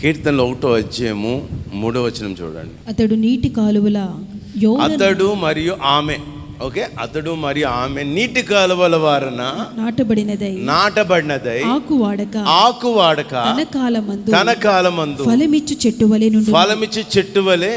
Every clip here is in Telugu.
కీర్తనలో ఒకటో అధ్యాయము మూడో వచనం చూడండి. అతడు నీటి కాలువల అతడు మరియు ఆమె ఓకే? అతడు మరియు ఆమె నీటి కాలువల వారన నాటబడినదై నాటబడినదై ఆకు వాడక ఆకు వాడక తన కాలమందు తన కాలమందు ఫలమిచ్చు చెట్టు వలె నుండు ఫలమిచ్చి చెట్టు వలె.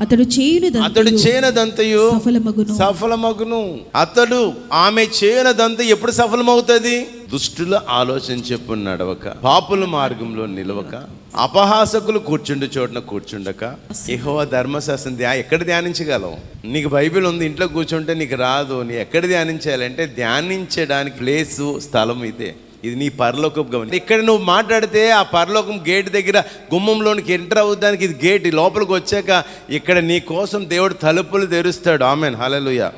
అతడు చేయును అతడు చేయనదంతయు సఫలమగును. సఫలమగును. అతడు ఆమె చేయనదంతా ఎప్పుడు సఫలమవుతుంది? దుష్టుల ఆలోచన చెప్పు నడవక పాపుల మార్గంలో నిలవక అపహాసకులు కూర్చుండు చోటున కూర్చుండక యెహోవా ధర్మశాస్త్రం ధ్యా ఎక్కడ ధ్యానించగలవు నీకు బైబిల్ ఉంది ఇంట్లో కూర్చుంటే నీకు రాదు నీ ఎక్కడ ధ్యానించాలంటే ధ్యానించడానికి ప్లేసు స్థలం ఇదే. ఇది నీ పరలోకం గమని ఇక్కడ నువ్వు మాట్లాడితే ఆ పరలోకం గేట్ దగ్గర గుమ్మంలోనికి ఎంటర్ అవుతానికి ఇది గేట్ లోపలికి వచ్చాక ఇక్కడ నీ కోసం దేవుడు తలుపులు తెరుస్తాడు. ఆమెన్. హలలుయా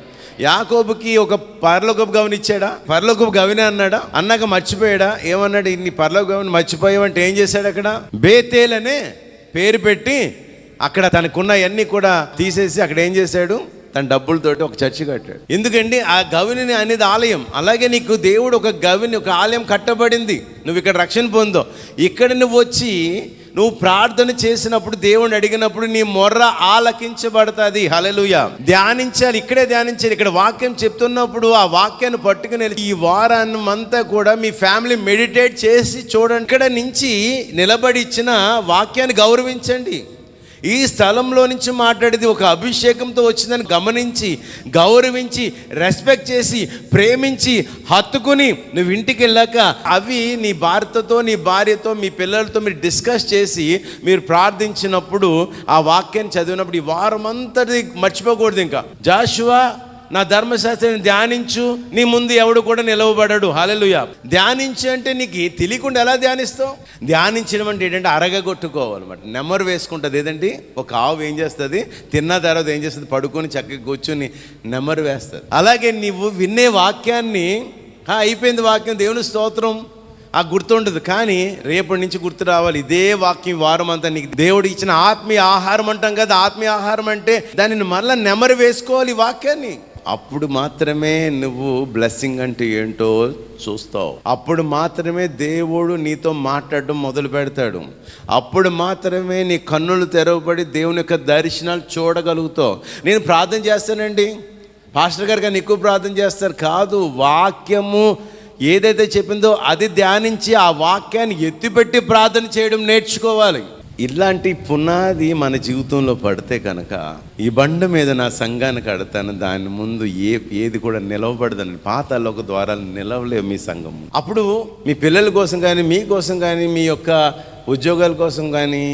యాకోబుకి ఒక పరలోకపు గవని ఇచ్చాడా? పరలోకపు గవిని అన్నాడా? అన్నాక మర్చిపోయాడా? ఏమన్నాడు? ఇన్ని పరలోక గవని మర్చిపోయావంటే ఏం చేశాడు అక్కడ? బేతేల్ అనే పేరు పెట్టి అక్కడ తనకున్న అన్ని కూడా తీసేసి అక్కడ ఏం చేశాడు? తన డబ్బులతోటి ఒక చర్చి కట్టాడు. ఎందుకండి? ఆ గవిని అనేది ఆలయం. అలాగే నీకు దేవుడు ఒక గవిని ఒక ఆలయం కట్టబడింది. నువ్వు ఇక్కడ రక్షణ పొందో. ఇక్కడ నువ్వు వచ్చి నువ్వు ప్రార్థన చేసినప్పుడు దేవుని అడిగినప్పుడు నీ మొర్ర ఆలకించబడుతుంది. హలలుయ ధ్యానించాలి ఇక్కడే ధ్యానించాలి. ఇక్కడ వాక్యం చెప్తున్నప్పుడు ఆ వాక్యాన్ని పట్టుకుని వెళ్ళి ఈ వారాన్ని అంతా కూడా మీ ఫ్యామిలీ మెడిటేట్ చేసి చూడండి. ఇక్కడ నుంచి నిలబడి ఇచ్చిన వాక్యాన్ని గౌరవించండి. ఈ స్థలంలో నుంచి మాట్లాడేది ఒక అభిషేకంతో వచ్చిందని గమనించి గౌరవించి రెస్పెక్ట్ చేసి ప్రేమించి హత్తుకుని నువ్వు ఇంటికి వెళ్ళాక అవి నీ భారతతో నీ భార్యతో మీ పిల్లలతో మీరు డిస్కస్ చేసి మీరు ప్రార్థించినప్పుడు ఆ వాక్యాన్ని చదివినప్పుడు ఈ వారం అంతటి మర్చిపోకూడదు ఇంకా. జాషువా నా ధర్మశాస్త్రాన్ని ధ్యానించు నీ ముందు ఎవడు కూడా నిలవబడడు. హాలెలుయ ధ్యానించు అంటే నీకు తెలియకుండా ఎలా ధ్యానిస్తావు? ధ్యానించడం అంటే ఏంటంటే అరగగొట్టుకోవాలన్నమాట నెమరు వేసుకుంటుంది. ఏదండి? ఒక ఆవు ఏం చేస్తుంది? తిన్న తర్వాత ఏం చేస్తుంది? పడుకొని చక్కగా కూర్చొని నెమరు వేస్తుంది. అలాగే నీవు వినే వాక్యాన్ని అయిపోయింది వాక్యం. దేవుని స్తోత్రం. ఆ గుర్తుండదు కానీ రేపటి నుంచి గుర్తు రావాలి. ఇదే వాక్యం వారం అంతా నీకు దేవుడు ఇచ్చిన ఆత్మీయ ఆహారం అంటాం కదా. ఆత్మీయ ఆహారం అంటే దానిని మరలా నెమరు వేసుకోవాలి ఈ వాక్యాన్ని. అప్పుడు మాత్రమే నువ్వు బ్లెస్సింగ్ అంటే ఏంటో చూస్తావు. అప్పుడు మాత్రమే దేవుడు నీతో మాట్లాడడం మొదలు పెడతాడు. అప్పుడు మాత్రమే నీ కన్నులు తెరవబడి దేవుని యొక్క దర్శనాలు చూడగలుగుతావు. నేను ప్రార్థన చేస్తానండి. పాస్టర్ గారు కానీ ఎక్కువ ప్రార్థన చేస్తారు. కాదు వాక్యము ఏదైతే చెప్పిందో అది ధ్యానించి ఆ వాక్యాన్ని ఎత్తిపెట్టి ప్రార్థన చేయడం నేర్చుకోవాలి. ఇలాంటి పునాది మన జీవితంలో పడితే కనుక ఈ బండ మీద నా సంఘాన్ని కడతాను దాని ముందు ఏ ఏది కూడా నిలవబడదని పాతాలోక ద్వారాలు నిలవలేవు మీ సంఘం. అప్పుడు మీ పిల్లల కోసం కానీ మీ కోసం కానీ మీ యొక్క ఉద్యోగాల కోసం కానీ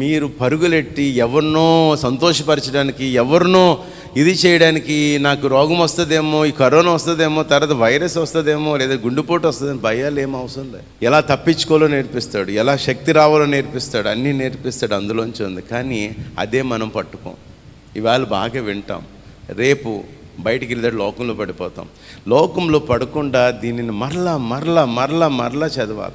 మీరు పరుగులెట్టి ఎవరినో సంతోషపరచడానికి ఎవరినో ఇది చేయడానికి నాకు రోగం వస్తుందేమో ఈ కరోనా వస్తుందేమో తర్వాత వైరస్ వస్తుందేమో లేదా గుండెపోటు వస్తుందేమో భయాలు ఏం అవసరం లేదు. ఎలా తప్పించుకోవాలో నేర్పిస్తాడు ఎలా శక్తి రావాలో నేర్పిస్తాడు అన్నీ నేర్పిస్తాడు అందులోంచి ఉంది. కానీ అదే మనం పట్టుకోం. ఇవాళ బాగా వింటాం. రేపు బయటికి వెళ్ళి లోకంలో పడిపోతాం. లోకంలో పడకుండా దీనిని మరలా మరలా మరలా మరలా చదవాలి.